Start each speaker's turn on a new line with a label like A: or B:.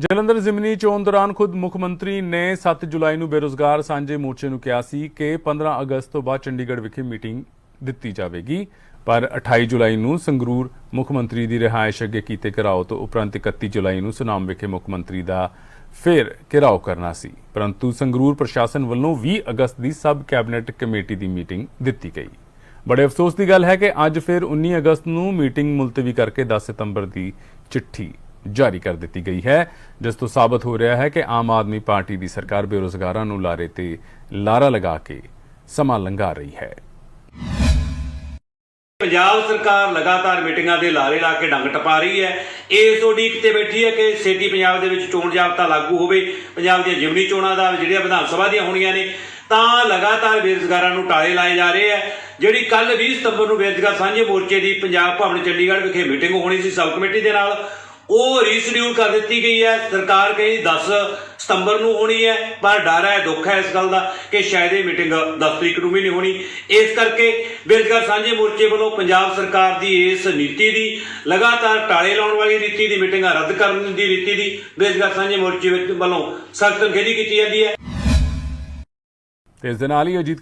A: ਜਲੰਧਰ ਜ਼ਿਮਨੀ ਚੋਣ ਦੌਰਾਨ ਖੁਦ ਮੁੱਖ ਮੰਤਰੀ ਨੇ 7 ਜੁਲਾਈ ਨੂੰ ਬੇਰੋਜ਼ਗਾਰ ਸਾਂਝੇ ਮੋਰਚੇ ਨੂੰ ਕਿਹਾ ਸੀ ਕਿ 15 ਅਗਸਤ ਤੋਂ ਬਾਅਦ ਚੰਡੀਗੜ੍ਹ ਵਿਖੇ ਮੀਟਿੰਗ ਦਿੱਤੀ ਜਾਵੇਗੀ। ਪਰ 28 ਜੁਲਾਈ ਨੂੰ ਸੰਗਰੂਰ ਮੁੱਖ ਮੰਤਰੀ ਦੀ ਰਿਹਾਇਸ਼ ਅੱਗੇ ਕੀਤੇ ਘਿਰਾਓ ਤੋਂ ਉਪਰੰਤ 31 ਜੁਲਾਈ ਨੂੰ ਸੁਨਾਮ ਵਿਖੇ ਮੁੱਖ ਮੰਤਰੀ ਦਾ ਫਿਰ ਘਿਰਾਓ ਕਰਨਾ ਸੀ। ਪਰੰਤੂ ਸੰਗਰੂਰ ਪ੍ਰਸ਼ਾਸਨ ਵੱਲੋਂ 20 ਅਗਸਤ ਦੀ ਸਬ ਕੈਬਨਿਟ ਕਮੇਟੀ ਦੀ ਮੀਟਿੰਗ ਦਿੱਤੀ ਗਈ। ਬੜੇ ਅਫਸੋਸ ਦੀ ਗੱਲ ਹੈ ਕਿ ਅੱਜ ਫਿਰ 19 ਅਗਸਤ ਨੂੰ ਮੀਟਿੰਗ ਮੁਲਤਵੀ ਕਰਕੇ 10 ਸਤੰਬਰ ਦੀ ਚਿੱਠੀ ਜਾਰੀ ਕਰ ਦਿੱਤੀ ਗਈ ਹੈ। ਜਿਸ ਤੋਂ ਸਾਬਤ ਹੋ ਰਿਹਾ ਹੈ ਕਿ ਆਮ ਆਦਮੀ ਪਾਰਟੀ ਦੀ ਸਰਕਾਰ ਬੇਰੋਜ਼ਗਾਰਾਂ ਨੂੰ ਲਾਰੇ ਤੇ ਲਾਰਾ ਲਗਾ ਕੇ ਸਮਾਂ ਲੰਘਾ ਰਹੀ ਹੈ।
B: ਪੰਜਾਬ ਸਰਕਾਰ ਲਗਾਤਾਰ ਮੀਟਿੰਗਾਂ ਦੇ ਲਾਰੇ ਲਾ ਕੇ ਡੰਗ ਟਪਾ ਰਹੀ ਹੈ। ਇਸ ਉਡੀਕ ਤੇ ਬੈਠੀ ਹੈ ਕਿ ਛੇਤੀ ਪੰਜਾਬ ਦੇ ਵਿੱਚ ਚੋਣ ਜਾਬਤਾ ਲਾਗੂ ਹੋਵੇ। ਪੰਜਾਬ ਦੀਆਂ ਜਿਮਨੀ ਚੋਣਾਂ ਦਾ ਜਿਹੜੀਆਂ ਵਿਧਾਨ ਸਭਾ ਦੀਆਂ ਹੋਣੀਆਂ ਨੇ, ਤਾਂ ਲਗਾਤਾਰ ਬੇਰੁਜ਼ਗਾਰਾਂ ਨੂੰ ਟਾਲੇ ਲਾਏ ਜਾ ਰਹੇ ਹੈ। ਜਿਹੜੀ ਕੱਲ 20 ਸਤੰਬਰ ਨੂੰ ਬੇਰੁਜ਼ਗਾਰ ਸਾਂਝੇ ਮੋਰਚੇ ਦੀ ਪੰਜਾਬ ਭਵਨ ਚੰਡੀਗੜ੍ਹ ਵਿਖੇ ਮੀਟਿੰਗ ਹੋਣੀ ਸੀ, ਸਬ ਕਮੇਟੀ ਦੇ ਨਾਲ ਉਹ ਰੀਸ਼ਡਿਊਲ ਕਰ ਦਿੱਤੀ ਗਈ ਹੈ। ਸਰਕਾਰ ਕਹੀ 10 ਸਤੰਬਰ ਨੂੰ ਹੋਣੀ ਹੈ, ਪਰ ਡਰ ਹੈ, ਦੁੱਖ ਹੈ ਇਸ ਗੱਲ ਦਾ ਕਿ ਸ਼ਾਇਦ ਇਹ ਮੀਟਿੰਗ 10 ਤਰੀਕ ਨੂੰ ਵੀ ਨਹੀਂ ਹੋਣੀ। ਇਸ ਕਰਕੇ ਬੇਰੁਜ਼ਗਾਰ ਸਾਂਝੇ ਮੋਰਚੇ ਵੱਲੋਂ ਪੰਜਾਬ ਸਰਕਾਰ ਦੀ ਇਸ ਨੀਤੀ ਦੀ, ਲਗਾਤਾਰ ਟਾਲੇ ਲਾਉਣ ਵਾਲੀ ਨੀਤੀ ਦੀ ਮੀਟਿੰਗਾਂ ਰੱਦ ਕਰਨ ਦੀ ਨੀਤੀ ਦੀ ਬੇਰੁਜ਼ਗਾਰ ਸਾਂਝੇ ਮੋਰਚੇ ਵੱਲੋਂ ਸਖਤ ਨਿਖੇਧੀ ਕੀਤੀ ਜਾਂਦੀ ਹੈ।
A: ਤੇ ਇਸ ਦੇ ਨਾਲ ਹੀ ਅਜੀਤ